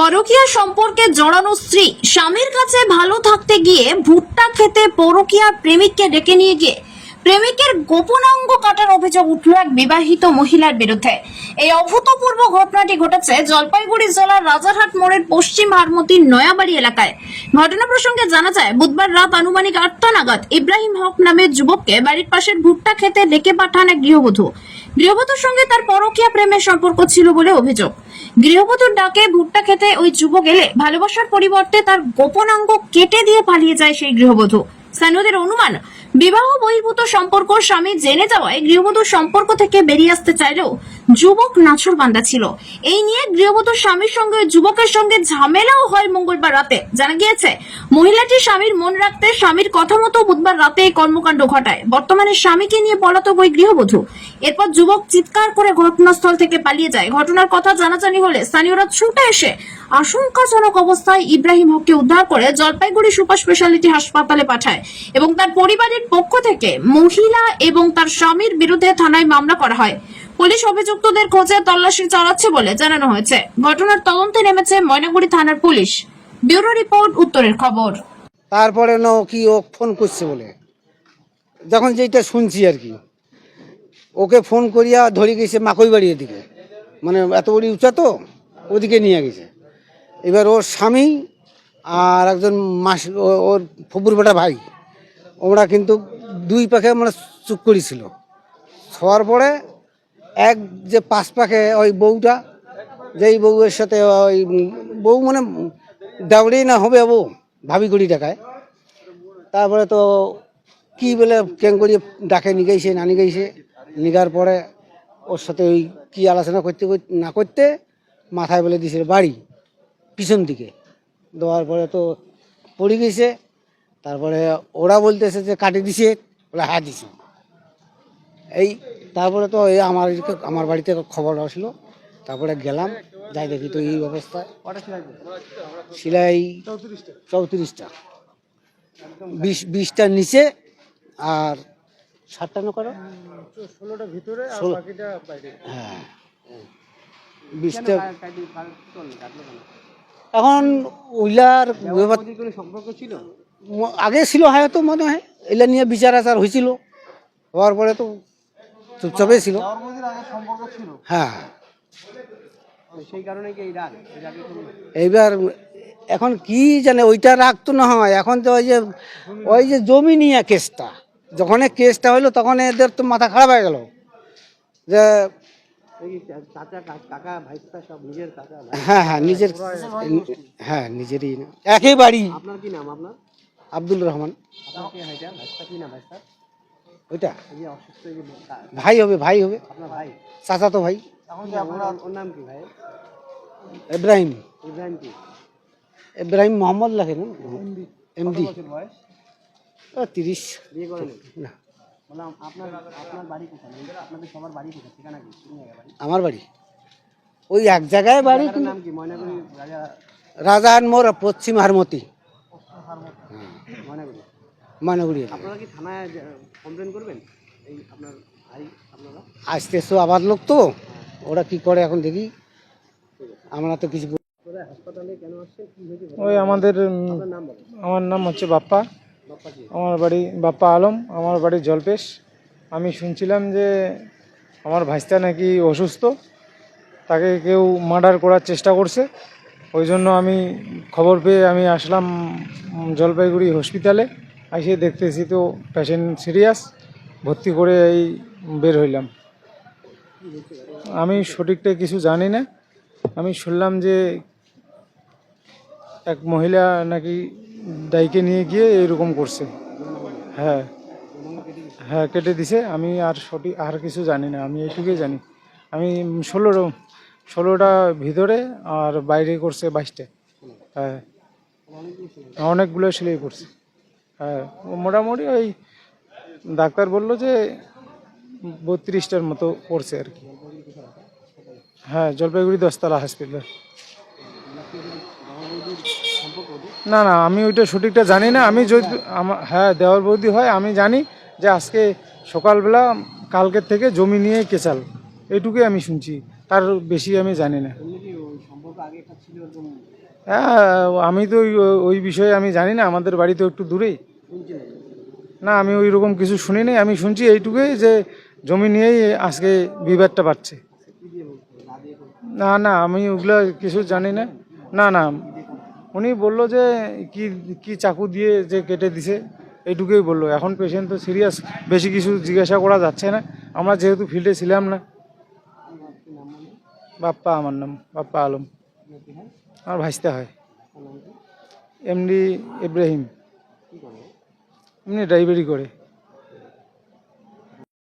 পরকীয়া সম্পর্কে জড়ানো স্ত্রী স্বামীর কাছে ভালো থাকতে গিয়ে ভুট্টা খেতে পরকীয়া প্রেমিককে ডেকে নিয়ে গিয়ে প্রেমিকের গোপনাঙ্গ কাটার অভিযোগ উঠল এক বিবাহিত মহিলার বিরুদ্ধে। এই অভূতপূর্ব ঘটনাটি ঘটেছে জলপাইগুড়ি জেলার রাজারহাট মোড়ের পশ্চিম হারমতির নয়াবাড়ি এলাকায়। ঘটনা প্রসঙ্গে জানা যায়, বুধবার রাত আনুমানিক আটটা নাগাদ ইব্রাহিম হক নামের যুবককে বাড়ির পাশের ভুট্টা খেতে ডেকে পাঠান এক গৃহবধূ। গৃহবধূর সঙ্গে তার পরকীয়া প্রেমের সম্পর্ক ছিল বলে অভিযোগ। গৃহবধূর ডাকে ভুট্টা খেতে ওই যুবক এলে ভালোবাসার পরিবর্তে তার গোপনাঙ্গ কেটে দিয়ে পালিয়ে যায় সেই গৃহবধূ। স্থানীয়দের অনুমান বিবাহ বহির্ভূত সম্পর্ক স্বামী জেনে যাওয়ায় গৃহবধূর সম্পর্ক থেকে বেরিয়ে আসতে চাইলেও যুবক নাছর বান্দা ছিল। এই নিয়ে গৃহবধূর স্বামীর সঙ্গে যুবকের সঙ্গে ঝামেলাও হয় মঙ্গলবার রাতে। জানা গিয়েছে, মহিলাটি স্বামীর মন রাখতে স্বামীর কথা মতো বুধবার রাতে এই কর্মকাণ্ড ঘটায়। বর্তমানে স্বামীকে নিয়ে পলাতক ওই গৃহবধূ। এরপর যুবক চিৎকার করে ঘটনাস্থল থেকে পালিয়ে যায়। ঘটনার কথা জানাজানি হলে স্থানীয়রা ছুটে এসে আশঙ্কাজনক অবস্থায় ইব্রাহিম হককে উদ্ধার করে জলপাইগুড়ি সুপার স্পেশালিটি হাসপাতালে পাঠায় এবং তার পরিবারের পক্ষ থেকে মহিলা এবং তার স্বামীর বিরুদ্ধে থানায় মামলা করা হয়। পুলিশ অভিযুক্তদের খোঁজে তল্লাশি চালাচ্ছে বলে জানানো হয়েছে। ঘটনার তদন্তে নেমেছে ময়নাগুড়ি থানার পুলিশ। ব্যুরো রিপোর্ট, উত্তরের খবর। তারপরে না কি ও ফোন করছে বলে। যখন যেটা শুনছি আর কি, ওকে ফোন করিয়া ধরে গেছে মাকই বাড়ির দিকে। মানে এত বড়ি উঁচা তো, ওদিকে নিয়ে গেছে। এবার ওর স্বামী আর একজন মাস ওর ফপুর বেটা ভাই ওরা কিন্তু দুই পাখে মানে চুপ করেছিল। হওয়ার পরে এক যে পাঁচ পাখে ওই বউটা, যেই বউয়ের সাথে ওই বউ মানে দাউড়ি না হবে বউ, ভাবি করি টাকায় তারপরে তো কি বলে কেন করি ডাকে নিগাইছে না নিগাইছে নিগার পরে ওর সাথে ওই কী আলোচনা করতে না করতে মাথায় বলে দিয়েছে বাড়ি, পিছন দিকে। দেওয়ার পরে তো পড়ে গেছে। তারপরে ওরা বলতেছে যে কাটি দিছে ওরা হ্যাঁ দিছে। এই তারপরে তো এই আমার আমার বাড়িতে খবর আসলো। তারপরে গেলাম যাই দেখি তো এই অবস্থা সিলাই চৌত্রিশটা। বিশ বিশটার নিচে আর ষাটটা না করো ষোলোটা ভিতরে হ্যাঁ। বিশটা এখন ওইলার ব্যাপার- ম- আগে ছিল হয়তো মনে হয় এগুলা নিয়ে বিচার আচার হয়েছিল। হওয়ার পরে তো চুপচাপে ছিল। হ্যাঁ। এইবার এখন কি জানে ওইটা রাখতো না হয়। এখন তো ওই যে ওই যে জমি নিয়ে কেসটা। যখন কেসটা হইল তখন এদের তো মাথা খারাপ হয়ে গেল। যে। হ্যাঁ হ্যাঁ নিজের হ্যাঁ নিজেরই। একই বাড়ি আপনার কি নাম আপনার? আব্দুল রহমান। ওইটা? ভাই হবে ভাই হবে। আপনার ভাই? চাচা তো ভাই নাম কি ভাই? ইব্রাহিম। ইব্রাহিম কি? ইব্রাহিম মোহাম্মদ লাগে না? এমডি। তিরিশ। বিয়ে করেন? না। আমার বাড়ি। ওই এক জায়গায় বাড়ি নাম কি? ময়নাগুড়ি রাজা মোর পশ্চিম হারমতি। এলাকা। আপনারা কি থানায় কমপ্লেন করবেন? এই আপনার ভাই আপনারা? আসতেছো আবার লোক তো। ওরা কি করে এখন দেখি। আমরা তো কিছু ওই আমাদের আমার নাম হচ্ছে বাপ্পা। বাপ্পা আমার বাড়ি বাপ্পা আলম আমার বাড়ি জলপেশ। আমি শুনছিলাম যে আমার ভাইস্তা নাকি অসুস্থ তাকে কেউ মার্ডার করার চেষ্টা করছে। ওই জন্য আমি খবর পেয়ে আমি আসলাম জলপাইগুড়ি হসপিটালে। এসে দেখতেছি তো পেশেন্ট সিরিয়াস ভর্তি করে এই বের হইলাম। আমি সঠিকটা কিছু জানি না। আমি শুনলাম যে এক মহিলা নাকি দাইকে নিয়ে গিয়ে এরকম করছে। হ্যাঁ হ্যাঁ কেটে দিছে। আমি আর সঠিক, আর কিছু জানি না। আমি এইটুকুই জানি। আমি ষোলো ষোলোটা ভিতরে আর বাইরে করছে বাইশটা। হ্যাঁ অনেকগুলো সেলাই করছে। হ্যাঁ মোটামুটি ওই ডাক্তার বলল যে বত্রিশটার মতো পড়ছে আর কি। হ্যাঁ জলপাইগুড়ি দশতলা হসপিটাল না না, আমি ওইটা সঠিকটা জানি না। আমি যদি হ্যাঁ দেওয়ার বৌদি হয়, আমি জানি যে আজকে সকালবেলা কালকের থেকে জমি নিয়ে কেচাল। এটুকুই আমি শুনছি। তার বেশি আমি জানি না। হ্যাঁ আমি তো ওই বিষয়ে আমি জানি না, আমাদের বাড়ি তো একটু দূরেই। না, আমি ওই রকম কিছু শুনি শুনিনি আমি শুনছি এইটুকুই যে জমি নিয়েই আজকে বিবাদটা বাড়ছে। না না, আমি ওগুলো কিছু জানি না। না না, উনি বলল যে কি কি চাকু দিয়ে যে কেটে দিছে, এইটুকুই বলল। এখন পেশেন্ট তো সিরিয়াস বেশি কিছু জিজ্ঞাসা করা যাচ্ছে না। আমরা যেহেতু ফিল্ডে ছিলাম না। বাপ্পা আমার নাম, বাপ্পা আলম। আমার ভাইসতে হয়। এমনি ইব্রাহিম এমনি ড্রাইভারি করে।